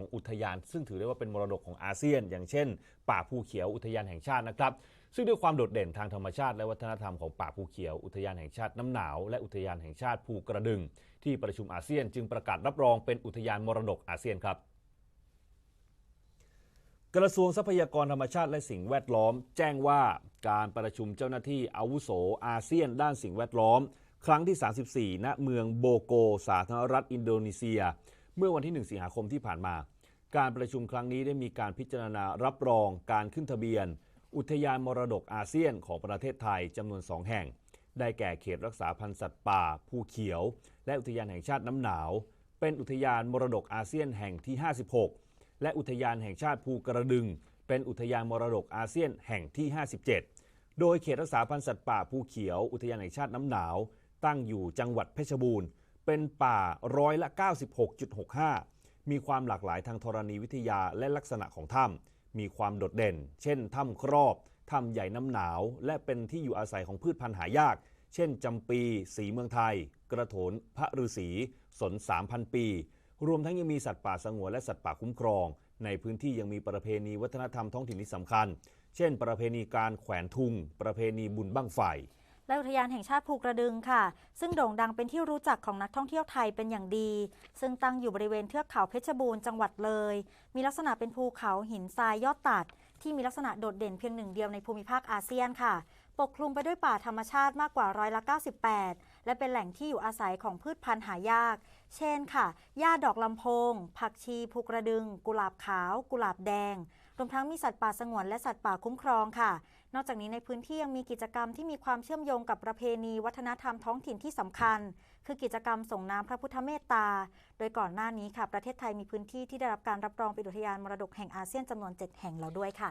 ของอุทยาน ซึ่งถือได้ว่าเป็นมรดกของอาเซียน อย่างเช่น ป่าภูเขียวอุทยานแห่งชาตินะครับ ซึ่งด้วยความโดดเด่นทางธรรมชาติและวัฒนธรรมของป่าภูเขียว อุทยานแห่งชาติน้ำหนาวและอุทยานแห่งชาติภูกระดึง ที่ประชุมอาเซียนจึงประกาศรับรองเป็นอุทยานมรดกอาเซียนครับกระทรวงทรัพยากรธรรมชาติและสิ่งแวดล้อม แจ้งว่าการประชุมเจ้าหน้าที่อาวุโสอาเซียน ด้านสิ่งแวดล้อม ครั้งที่ 34 ณ เมืองโบโก สาธารณรัฐอินโดนีเซีย เมื่อวันที่ 1 สิงหาคมที่ผ่านมา การประชุมครั้งนี้ได้มีการพิจารณารับรองการขึ้นทะเบียน อุทยานมรดกอาเซียนของประเทศไทยจำนวน 2 แห่ง ได้แก่เขตรักษาพันธุ์สัตว์ป่า ภูเขียว และอุทยานแห่งชาติน้ำหนาว เป็นอุทยานมรดกอาเซียนแห่งที่ 56 และอุทยานแห่งชาติภูกระดึง เป็นอุทยานมรดกอาเซียนแห่งที่ 57 โดยเขตรักษาพันธุ์สัตว์ป่าภูเขียว อุทยานแห่งชาติน้ำหนาว ตั้งอยู่จังหวัดเพชรบูรณ์ เป็นป่าร้อยละ 96.65 มีความหลากหลายทางธรณีวิทยาและลักษณะของถ้ำมีความโดดเด่น เช่นถ้ำครอบถ้ำใหญ่น้ำหนาว และเป็นที่อยู่อาศัยของพืชพันธุ์หายาก เช่นจำปี สีเมืองไทย กระโถนพระฤาษีสน 3,000 ปี รวมทั้งยังมีสัตว์ป่าสงวนและสัตว์ป่าคุ้มครอง ในพื้นที่ยังมีประเพณีวัฒนธรรมท้องถิ่นที่สำคัญ เช่น ประเพณีการแขวนทุง ประเพณีบุญบั้งไฟ และอุทยานแห่งชาติภูกระดึงค่ะ ซึ่งโด่งดังเป็นที่รู้จักของนักท่องเที่ยวไทยเป็นอย่างดี ซึ่งตั้งอยู่บริเวณเทือกเขาเพชรบูรณ์จังหวัดเลย มีลักษณะเป็นภูเขาหินทรายยอดตัด ที่มีลักษณะโดดเด่นเพียงหนึ่งเดียวในภูมิภาคอาเซียนค่ะ ปกคลุมไปด้วยป่าธรรมชาติมากกว่าร้อยละ 98 และเป็นแหล่งที่อยู่อาศัยของพืชพันธุ์หายาก เช่นค่ะ หญ้าดอกลำโพง ผักชีภูกระดึง กุหลาบขาว กุหลาบแดง รวมทั้งมีสัตว์ป่าสงวนและสัตว์ป่าคุ้มครองค่ะ นอกจากนี้ในพื้นที่ยังมีกิจกรรมที่มีความเชื่อมโยงกับประเพณีวัฒนธรรมท้องถิ่นที่สำคัญ คือกิจกรรมส่งน้ำพระพุทธเมตตา โดยก่อนหน้านี้ค่ะ ประเทศไทยมีพื้นที่ที่ได้รับการรับรองเป็นอุทยานมรดกแห่งอาเซียนจำนวน 7 แห่งแล้วด้วยค่ะ